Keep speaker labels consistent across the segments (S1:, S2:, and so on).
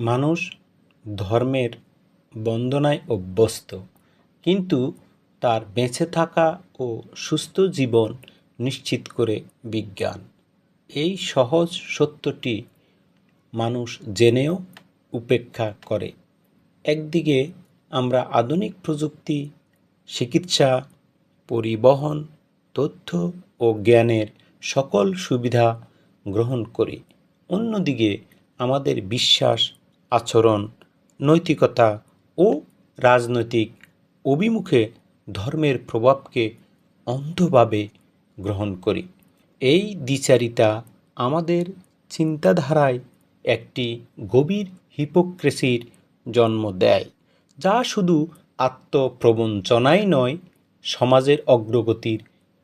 S1: মানুষ ধর্মের বন্দনায় অভ্যস্ত, কিন্তু তার বেঁচে থাকা ও সুস্থ জীবন নিশ্চিত করে বিজ্ঞান। এই সহজ সত্যটি মানুষ জেনেও উপেক্ষা করে। একদিকে আমরা আধুনিক প্রযুক্তি, চিকিৎসা, পরিবহন, তথ্য ও জ্ঞানের সকল সুবিধা গ্রহণ করি। অন্যদিকে আমাদের বিশ্বাস আচরণ, নৈতিকতা ও রাজনৈতিক অভিমুখে ধর্মের প্রভাবকে অন্ধভাবে গ্রহণ করি। এই দ্বিচারিতা আমাদের চিন্তাধারায় একটি গভীর হিপোক্রেসির জন্ম দেয়, যা শুধু আত্মপ্রবঞ্চনাই নয়, সমাজের অগ্রগতির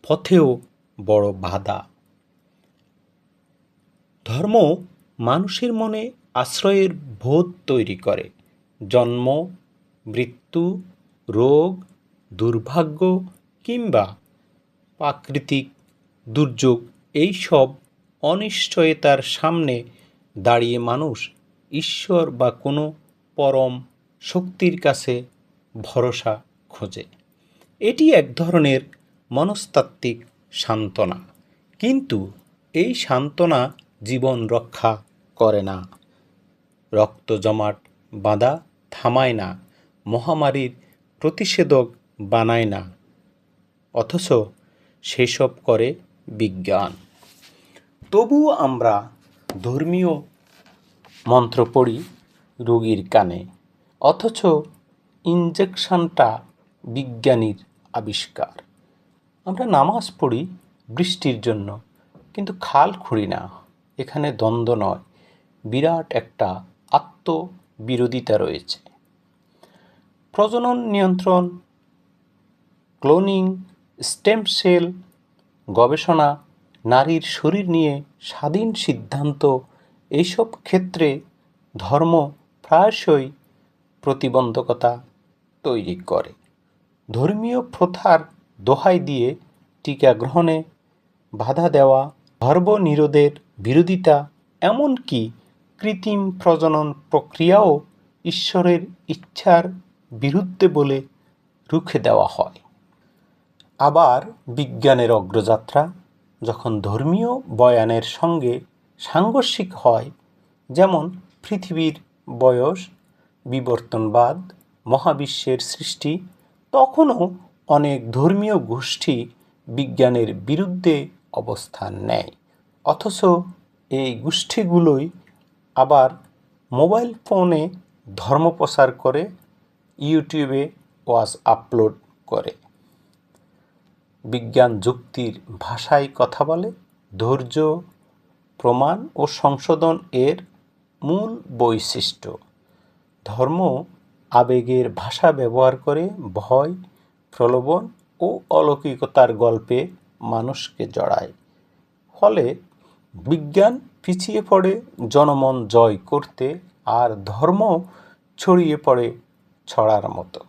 S1: পথেও বড় বাধা। ধর্ম মানুষের মনে আশ্রয়ের বোধ তৈরি করে। জন্ম, মৃত্যু, রোগ, দুর্ভাগ্য কিংবা প্রাকৃতিক দুর্যোগ এইসব অনিশ্চয়তার সামনে দাঁড়িয়ে মানুষ ঈশ্বর বা কোনো পরম শক্তির কাছে ভরসা খোঁজে। এটি এক ধরনের মনস্তাত্ত্বিক সান্ত্বনা। কিন্তু এই সান্ত্বনা জীবন রক্ষা করে না। রক্ত জমাট বাঁধা থামায় না, মহামারীর প্রতিষেধক বানায় না, অথচ সেসব করে বিজ্ঞান। তবুও আমরা ধর্মীয় মন্ত্র পড়ি রোগীর কানে, অথচ ইঞ্জেকশনটা বিজ্ঞানীর আবিষ্কার। আমরা নামাজ পড়ি বৃষ্টির জন্য, কিন্তু খাল খুঁড়ি না, এখানে দ্বন্দ্ব নয়, বিরাট একটা আত্মবিরোধিতা রয়েছে। প্রজনন নিয়ন্ত্রণ, ক্লোনিং, স্টেম সেল, গবেষণা, নারীর শরীর নিয়ে স্বাধীন সিদ্ধান্ত, এইসব ক্ষেত্রে ধর্ম প্রায়শই প্রতিবন্ধকতা তৈরি করে। ধর্মীয় প্রথার দোহাই দিয়ে টিকা গ্রহণে বাধা দেওয়া গর্ভনিরোধের বিরোধিতা, এমনকি কৃত্রিম প্রজনন প্রক্রিয়াও ঈশ্বরের ইচ্ছার বিরুদ্ধে বলে রুখে দেওয়া হয়। আবার বিজ্ঞানের অগ্রযাত্রা যখন ধর্মীয় বয়ানের সঙ্গে সাংঘর্ষিক হয়, যেমন পৃথিবীর বয়স, বিবর্তনবাদ, মহাবিশ্বের সৃষ্টি, তখনও অনেক ধর্মীয় গোষ্ঠী বিজ্ঞানের বিরুদ্ধে অবস্থান নেয়। অথচ এই গোষ্ঠীগুলোই আবার মোবাইল ফোনে ধর্ম প্রচার করে ইউটিউবে ওয়াজ আপলোড করে। বিজ্ঞান যুক্তির ভাষায় কথা বলে, ধৈর্য, প্রমাণ ও সংশোধন এর মূল বৈশিষ্ট্য। ধর্ম আবেগের ভাষা ব্যবহার করে ভয়, প্রলোভন ও অলৌকিকতার গল্পে মানুষকে জড়ায়। ফলে বিজ্ঞান পিছিয়ে পড়ে, জনমন জয় করতে আর ধর্ম ছড়িয়ে পড়ে ছড়ার মতো।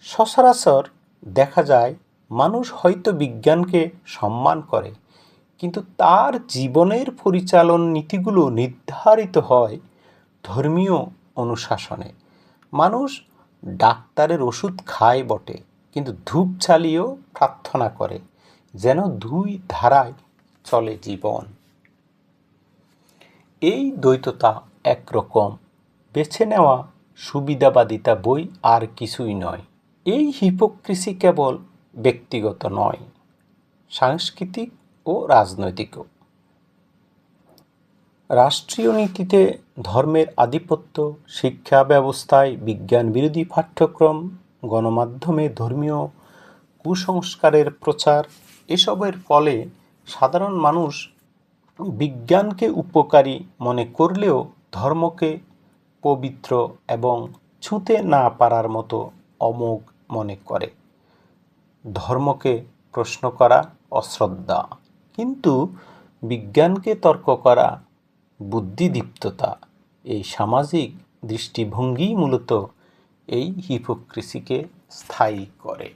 S1: সচরাচর দেখা যায়, মানুষ হয়তো বিজ্ঞানকে সম্মান করে, কিন্তু তার জীবনের পরিচালন নীতিগুলো নির্ধারিত হয় ধর্মীয় অনুশাসনে। মানুষ ডাক্তারের ওষুধ খায় বটে, কিন্তু ধূপ চালিয়েও প্রার্থনা করে, যেন দুই ধারায় চলে জীবন। এই দ্বৈততা একরকম। বেছে নেওয়া সুবিধাবাদিতা বই আর কিছুই নয়। এই হিপোক্রিসি কেবল ব্যক্তিগত নয়, সাংস্কৃতিক ও রাজনৈতিকও। রাষ্ট্রীয় নীতিতে ধর্মের আধিপত্য, শিক্ষা ব্যবস্থায় বিজ্ঞান বিরোধী পাঠ্যক্রম, গণমাধ্যমে ধর্মীয় কুসংস্কারের প্রচার, এসবের ফলে সাধারণ মানুষ বিজ্ঞানকে উপকারী মনে করলেও ধর্মকে পবিত্র এবং ছুঁতে না পারার মতো অমোঘ মনে করে। ধর্মকে প্রশ্ন করা অশ্রদ্ধা, কিন্তু বিজ্ঞানকে তর্ক করা বুদ্ধিদীপ্ততা, এই সামাজিক দৃষ্টিভঙ্গি মূলত এই হিপোক্রেসিকে স্থায়ী করে।